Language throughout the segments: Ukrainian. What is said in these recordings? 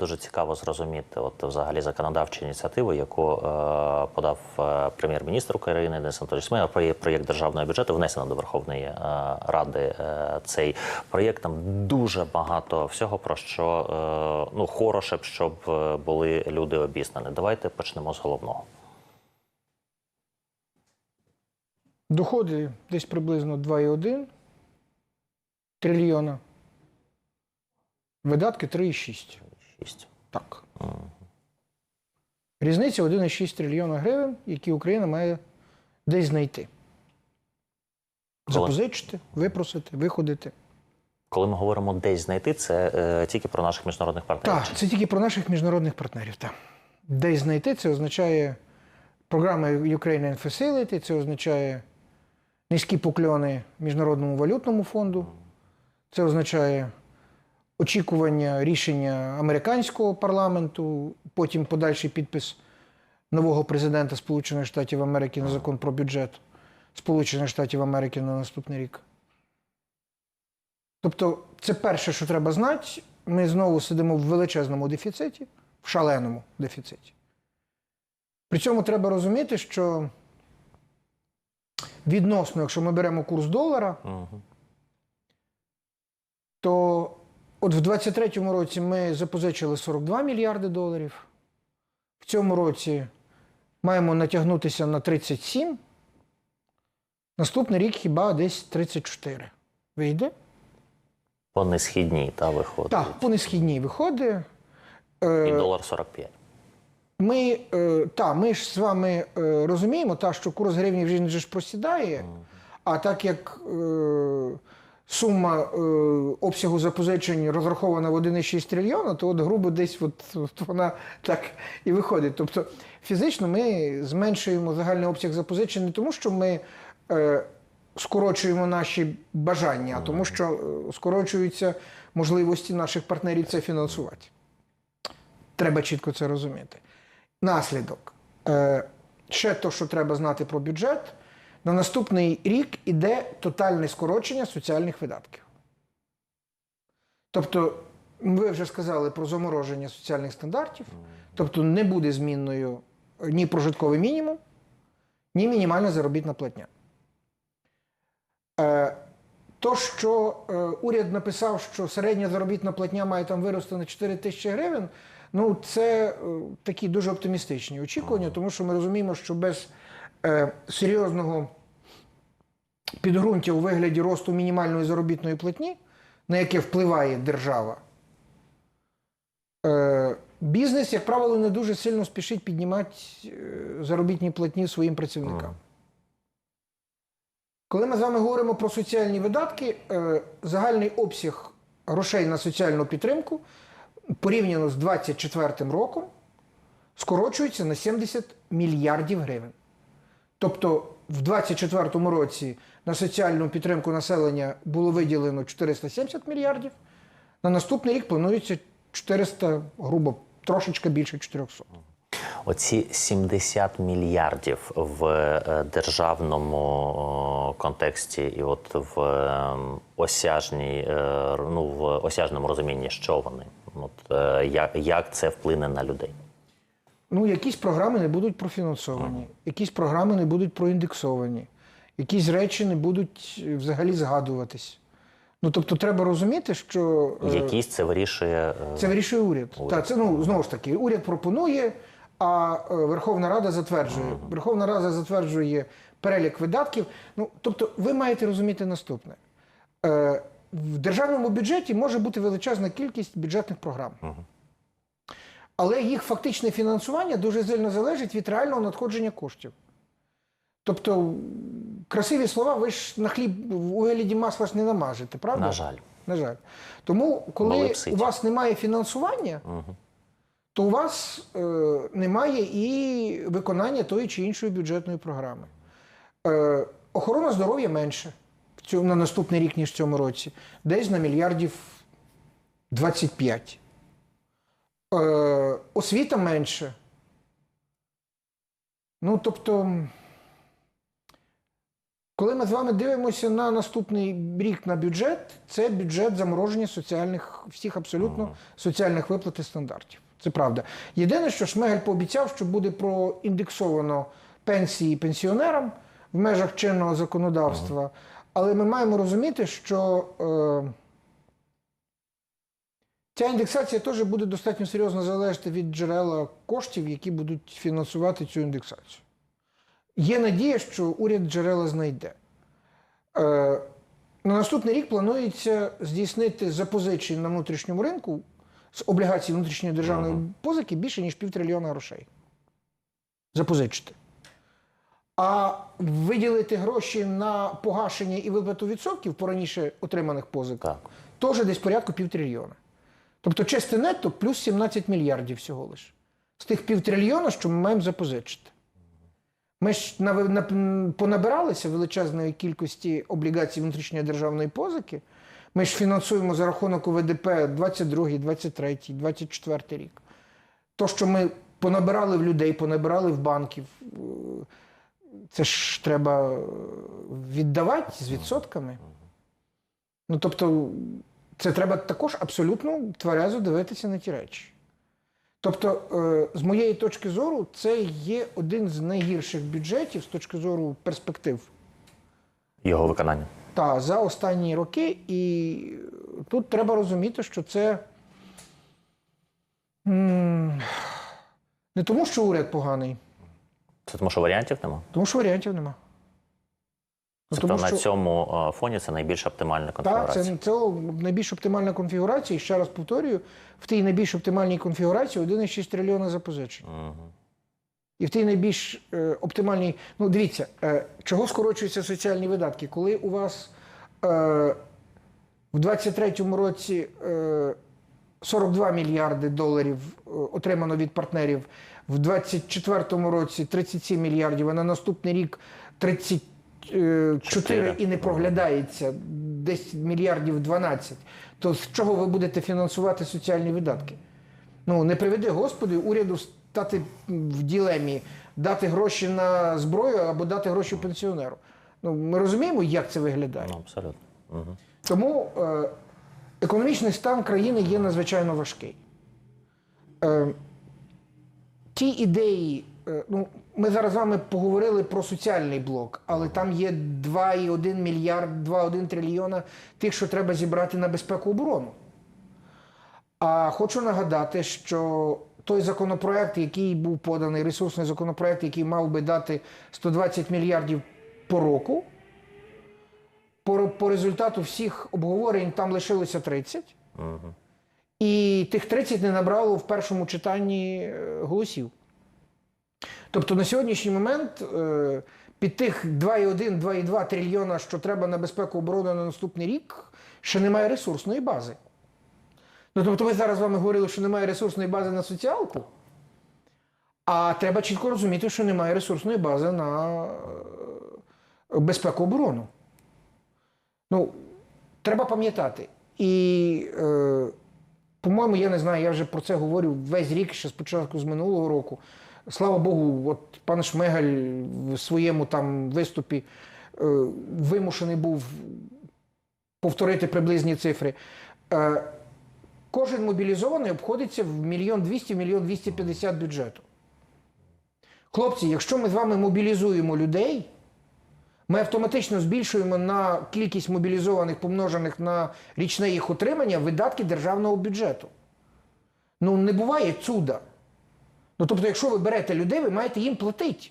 дуже цікаво зрозуміти, от взагалі законодавчу ініціативу, яку е, подав е, прем'єр-міністр України Денис Анатолійович проєкт, проєкт державного бюджету внесено до Верховної е, Ради. Е, цей проєкт там дуже багато всього про що е, ну хороше б, щоб е, були люди обізнані. Давайте почнемо з головного. Доходи десь приблизно 2,1 трильйона. Видатки 3,6. Шість. Так. Різниця 1,6 трильйона гривень, які Україна має десь знайти. Запозичити, випросити, виходити. Коли ми говоримо десь знайти, це е, тільки про наших міжнародних партнерів. Так, це тільки про наших міжнародних партнерів. Так. Десь знайти це означає програма Ukrainian Facility, це означає низькі покльони Міжнародному валютному фонду, це означає очікування рішення американського парламенту, потім подальший підпис нового президента Сполучених Штатів Америки на закон про бюджет Сполучених Штатів Америки на наступний рік. Тобто, це перше, що треба знати. Ми знову сидимо в величезному дефіциті, в шаленому дефіциті. При цьому треба розуміти, що відносно, якщо ми беремо курс долара, Мгм. то от в 2023 році ми запозичили 42 мільярди доларів. В цьому році маємо натягнутися на 37. Наступний рік хіба десь 34. Вийде? По несхідній та виходить. Так, по несхідній виходить. І Е, долар 45. Ми, е, та, ми ж з вами е, розуміємо, та, що курс гривні вже вже ж просідає, а так як е, сума е, обсягу запозичень розрахована в 1,6 трильйона, то от грубо десь от, от вона так і виходить. Тобто фізично ми зменшуємо загальний обсяг запозичень не тому, що ми е, скорочуємо наші бажання, а тому, що е, скорочуються можливості наших партнерів це фінансувати. Треба чітко це розуміти. Наслідок. Е, ще то, що треба знати про бюджет. На наступний рік іде тотальне скорочення соціальних видатків. Тобто, ви вже сказали про замороження соціальних стандартів, тобто не буде змінною ні прожитковий мінімум, ні мінімальна заробітна платня. Е, то, що е, уряд написав, що середня заробітна платня має там вирости на 4 тисячі гривень, ну це е, такі дуже оптимістичні очікування, тому що ми розуміємо, що без серйозного підґрунтя у вигляді росту мінімальної заробітної платні, на яке впливає держава, е, бізнес, як правило, не дуже сильно спішить піднімати е, заробітні платні своїм працівникам. Коли ми з вами говоримо про соціальні видатки, е, загальний обсяг грошей на соціальну підтримку порівняно з 2024 роком скорочується на 70 мільярдів гривень. Тобто в 2024 році на соціальну підтримку населення було виділено 470 мільярдів, на наступний рік планується 400, грубо, трошечки більше 400. Оці 70 мільярдів в е, державному контексті і от в е, осяжній, е, ну, в осяжному розумінні, що вони? От, е, як це вплине на людей? Ну, якісь програми не будуть профінансовані, якісь програми не будуть проіндексовані, якісь речі не будуть е, взагалі згадуватись. Ну, тобто, треба розуміти, що е, Якісь це вирішує е, це вирішує уряд. Уряд. Так, це ну знову ж таки, уряд пропонує, а е, Верховна Рада затверджує. Верховна Рада затверджує перелік видатків. Ну, тобто, ви маєте розуміти наступне. Е, в державному бюджеті може бути величезна кількість бюджетних програм. Але їх фактичне фінансування дуже сильно залежить від реального надходження коштів. Тобто, красиві слова ви ж на хліб у вигляді масла ж не намажете, правда? на жаль. На жаль. Тому, коли у вас немає фінансування, то у вас е, немає і виконання тої чи іншої бюджетної програми. Е, охорона здоров'я менше на наступний рік, ніж в цьому році, десь на мільярдів 25. Е, освіта менше. Ну, тобто, Коли ми з вами дивимося на наступний рік на бюджет, це бюджет замороження соціальних всіх абсолютно соціальних виплат і стандартів. Це правда. Єдине, що Шмегель пообіцяв, що буде проіндексовано пенсії пенсіонерам в межах чинного законодавства. Але ми маємо розуміти, що е, ця індексація теж буде достатньо серйозно залежати від джерела коштів, які будуть фінансувати цю індексацію. Є надія, що уряд джерела знайде. Е, на наступний рік планується здійснити запозичень на внутрішньому ринку з облігацій внутрішньої державної позики більше, ніж півтрильйона грошей. Запозичити. А виділити гроші на погашення і виплату відсотків по раніше отриманих позик теж десь порядку півтрильйона. Тобто чисте нетто плюс 17 мільярдів всього лиш. З тих півтрильйона, що ми маємо запозичити. Ми ж понабиралися величезної кількості облігацій внутрішньої державної позики. Ми ж фінансуємо за рахунок ОВДП 22, 23, 24 рік. То, що ми понабирали в людей, понабирали в банків, е, це ж треба віддавати з відсотками. Ну, тобто, це треба також абсолютно тверезо дивитися на ті речі. Тобто, е, з моєї точки зору, це є один з найгірших бюджетів з точки зору перспектив Його виконання. та за останні роки. І тут треба розуміти, що це не тому, що уряд поганий, Це тому, що варіантів нема. тому що варіантів нема. Ну, тобто тому, на що... цьому е, фоні це найбільш оптимальна конфігурація. Так, це, це найбільш оптимальна конфігурація. І ще раз повторюю, в тій найбільш оптимальній конфігурації 1,6 трильйона запозичень. Угу. І в тій найбільш е, оптимальній. Ну, дивіться, е, чого скорочуються соціальні видатки? Коли у вас е, в 23-му році е, 42 мільярди доларів е, отримано від партнерів, в 24-му році 37 мільярдів, а на наступний рік 30. 4 і не проглядається, десь мільярдів 12, то з чого ви будете фінансувати соціальні видатки? Ну не приведи, Господи, уряду стати в ділемі, дати гроші на зброю або дати гроші пенсіонеру. Ну ми розуміємо, як це виглядає. Ну, абсолютно. Угу. Тому е, економічний стан країни є надзвичайно важкий. Е, Ті ідеї, е, ну ми зараз з вами поговорили про соціальний блок, але там є 2,1 мільярд, 2,1 трильйона тих, що треба зібрати на безпеку оборону. А хочу нагадати, що той законопроект, який був поданий, ресурсний законопроект, який мав би дати 120 мільярдів по року, по, по результату всіх обговорень там лишилося 30. Мгм. І тих 30 не набрало в першому читанні е, голосів. Тобто на сьогоднішній момент е, під тих 2,1, 2,2 трильйона, що треба на безпеку оборони на наступний рік, ще немає ресурсної бази. Ну, тобто, ми зараз з вами говорили, що немає ресурсної бази на соціалку, а треба чітко розуміти, що немає ресурсної бази на е, безпеку оборону. Ну, треба пам'ятати. І, е, по-моєму, я не знаю, я вже про це говорю весь рік, ще спочатку з минулого року. Слава Богу, от пан Шмигаль в своєму там виступі е, вимушений був повторити приблизні цифри. Е, кожен мобілізований обходиться в мільйон двісті, мільйон двісті п'ятдесят бюджету. Хлопці, якщо ми з вами мобілізуємо людей, ми автоматично збільшуємо на кількість мобілізованих, помножених на річне їх утримання, видатки державного бюджету. Ну, не буває чуда. Ну, тобто, якщо ви берете людей, ви маєте їм платити.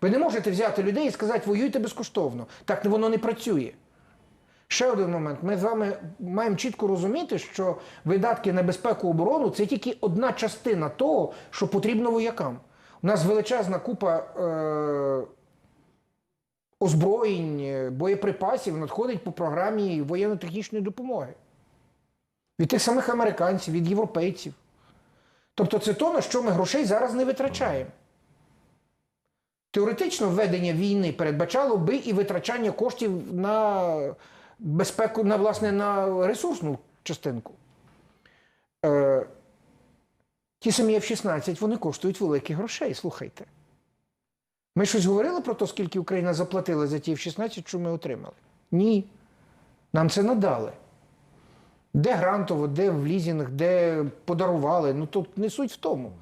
Ви не можете взяти людей і сказати, воюйте безкоштовно. Так воно не працює. Ще один момент. Ми з вами маємо чітко розуміти, що видатки на безпеку оборону це тільки одна частина того, що потрібно воякам. У нас величезна купа е- озброєнь, е, боєприпасів надходить по програмі воєнно-технічної допомоги. Від тих самих американців, від європейців. Тобто це то, на що ми грошей зараз не витрачаємо. Теоретично введення війни передбачало би і витрачання коштів на безпеку, на власне на ресурсну частинку. Е, ті самі F-16 вони коштують великих грошей, слухайте. Ми щось говорили про те, скільки Україна заплатила за ті F-16, що ми отримали? Ні. Нам це надали. Де грантово, де в лізінг, де подарували. Ну тут не суть в тому.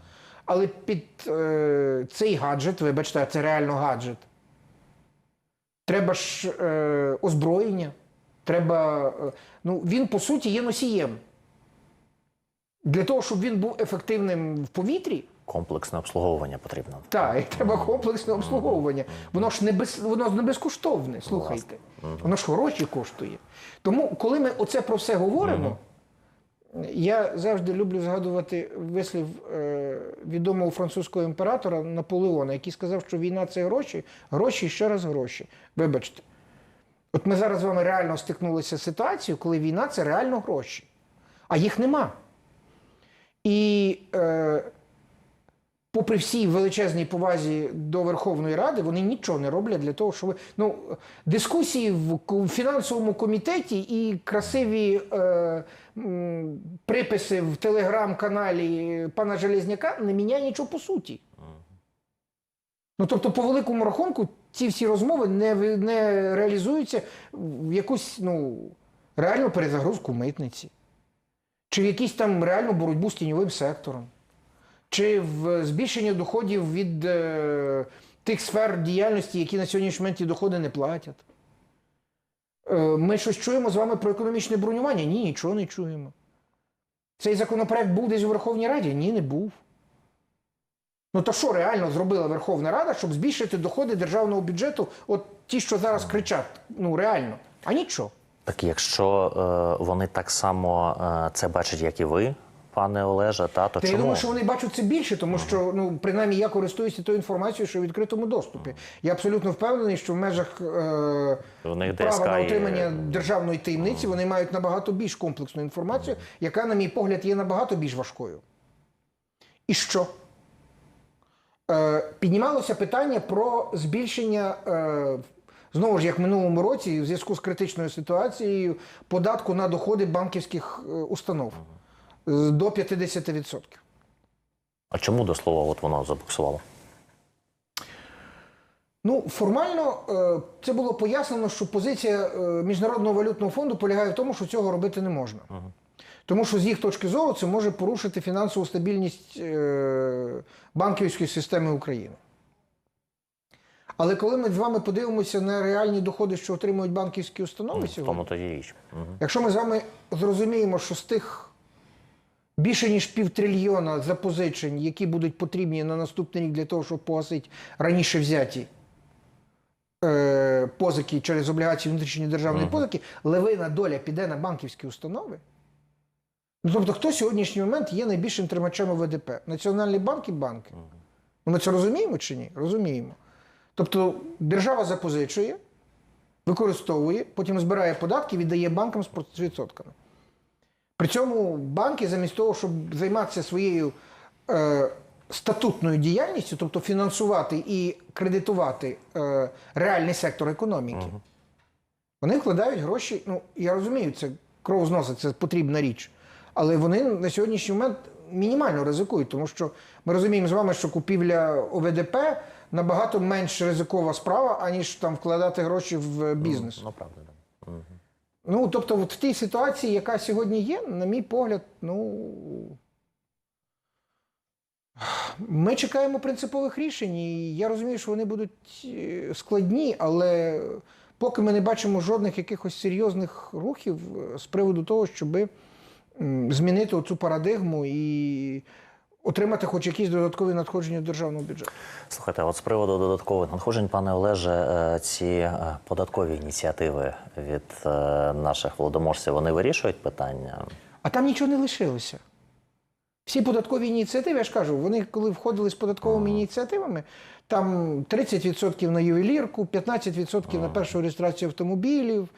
Але під е, цей гаджет, вибачте, це реально гаджет. Треба ж е, озброєння. Треба. е, ну, він по суті є носієм. Для того, щоб він був ефективним в повітрі, Комплексне обслуговування потрібно. так, і треба комплексне обслуговування. Воно ж не без воно ж не безкоштовне. Слухайте, воно ж гроші коштує. Тому, коли ми оце про все говоримо, я завжди люблю згадувати вислів е, відомого французького імператора Наполеона, який сказав, що війна це гроші, гроші ще раз гроші. Вибачте. От ми зараз з вами реально стикнулися з ситуацією, коли війна це реально гроші, а їх нема. І е, попри всій величезній повазі до Верховної Ради, вони нічого не роблять для того, щоб ну, дискусії в фінансовому комітеті і красиві е, приписи в телеграм-каналі пана Железняка не міняє нічого по суті. Ну, тобто, по великому рахунку, ці всі розмови не, не реалізуються в якусь ну, реальну перезагрузку митниці, чи в якусь там реальну боротьбу з тіньовим сектором чи в збільшення доходів від е, тих сфер діяльності, які на сьогоднішній момент доходи не платять. Е, ми щось чуємо з вами про економічне бронювання? Ні, нічого не чуємо. Цей законопроект був десь у Верховній Раді? Ні, не був. Ну то що реально зробила Верховна Рада, щоб збільшити доходи державного бюджету, от ті, що зараз кричать, ну реально, а нічого. Так якщо е, вони так само е, це бачать, як і ви, пане Олеже, та то Та я думаю, що вони бачать це більше, тому що ну принаймні я користуюся тою інформацією, що в відкритому доступі. Я абсолютно впевнений, що в межах е, права ДСК на є. отримання державної таємниці вони мають набагато більш комплексну інформацію, яка, на мій погляд, є набагато більш важкою. І що? Е, піднімалося питання про збільшення. Е, Знову ж, як в минулому році, в зв'язку з критичною ситуацією, податку на доходи банківських е, установ до 50%. А чому до слова от воно забуксувало? Ну, формально е, це було пояснено, що позиція е, Міжнародного валютного фонду полягає в тому, що цього робити не можна. Тому що з їх точки зору це може порушити фінансову стабільність е, банківської системи України. Але коли ми з вами подивимося на реальні доходи, що отримують банківські установи сьогодні, тому тоді річ. Мгм. Якщо ми з вами зрозуміємо, що з тих більше ніж півтрильйона запозичень, які будуть потрібні на наступний рік для того, щоб погасити раніше взяті е, позики через облігації внутрішньої державної позики, левина доля піде на банківські установи. Ну, тобто, хто сьогоднішній момент є найбільшим тримачем ВДП? Національний банк і банки. Ну, Ми це розуміємо чи ні? Розуміємо. Тобто держава запозичує, використовує, потім збирає податки, віддає банкам з відсотками. При цьому банки, замість того, щоб займатися своєю е, статутною діяльністю, тобто фінансувати і кредитувати е, реальний сектор економіки, вони вкладають гроші. Ну, я розумію, це кров зносить, це потрібна річ. Але вони на сьогоднішній момент мінімально ризикують, тому що ми розуміємо з вами, що купівля ОВДП набагато менш ризикова справа, аніж там вкладати гроші в бізнес. Ну, правда, да. Ну, тобто, от в тій ситуації, яка сьогодні є, на мій погляд, ну. Ми чекаємо принципових рішень, і я розумію, що вони будуть е, складні, але поки ми не бачимо жодних якихось серйозних рухів з приводу того, щоб змінити оцю парадигму і отримати хоч якісь додаткові надходження до державного бюджету. Слухайте, от з приводу додаткових надходжень, пане Олеже, е, ці е, податкові ініціативи від е, наших володоморців вони вирішують питання. А там нічого не лишилося. Всі податкові ініціативи, я ж кажу, вони коли входили з податковими ініціативами, там 30% на ювелірку, 15% на першу реєстрацію автомобілів.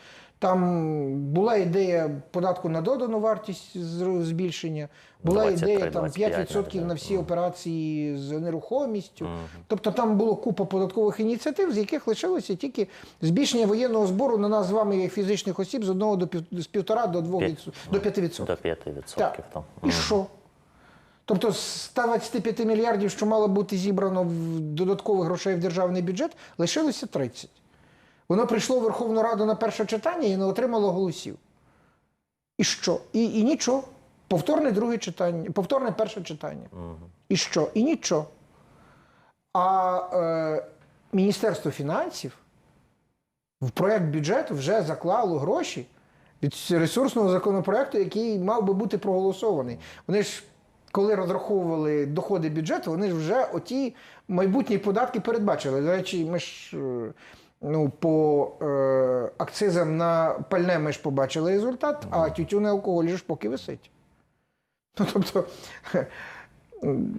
Там була ідея податку на додану вартість збільшення, була 23, ідея там 5% на всі операції з нерухомістю. Тобто там було купа податкових ініціатив, з яких лишилося тільки збільшення воєнного збору на нас з вами, як фізичних осіб, з одного до пів, з півтора до двох П'ять. відсо- до 5%. До 5%. Так. Там. І що? Тобто з 125 мільярдів, що мало бути зібрано в додаткових грошей в державний бюджет, лишилося 30. Воно прийшло в Верховну Раду на перше читання і не отримало голосів. І що? І, і нічого. Повторне друге читання, повторне перше читання. І що? І нічого. А е, Міністерство фінансів в проєкт бюджету вже заклало гроші від ресурсного законопроекту, який мав би бути проголосований. Вони ж, коли розраховували доходи бюджету, вони ж вже оті майбутні податки передбачили. До речі, ми ж е, ну, по е, акцизам на пальне ми ж побачили результат, а тютюн і алкоголь ж поки висить. Ну, тобто,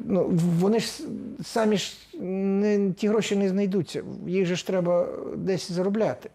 ну, вони ж самі ж не, ті гроші не знайдуться. Їх же ж треба десь заробляти.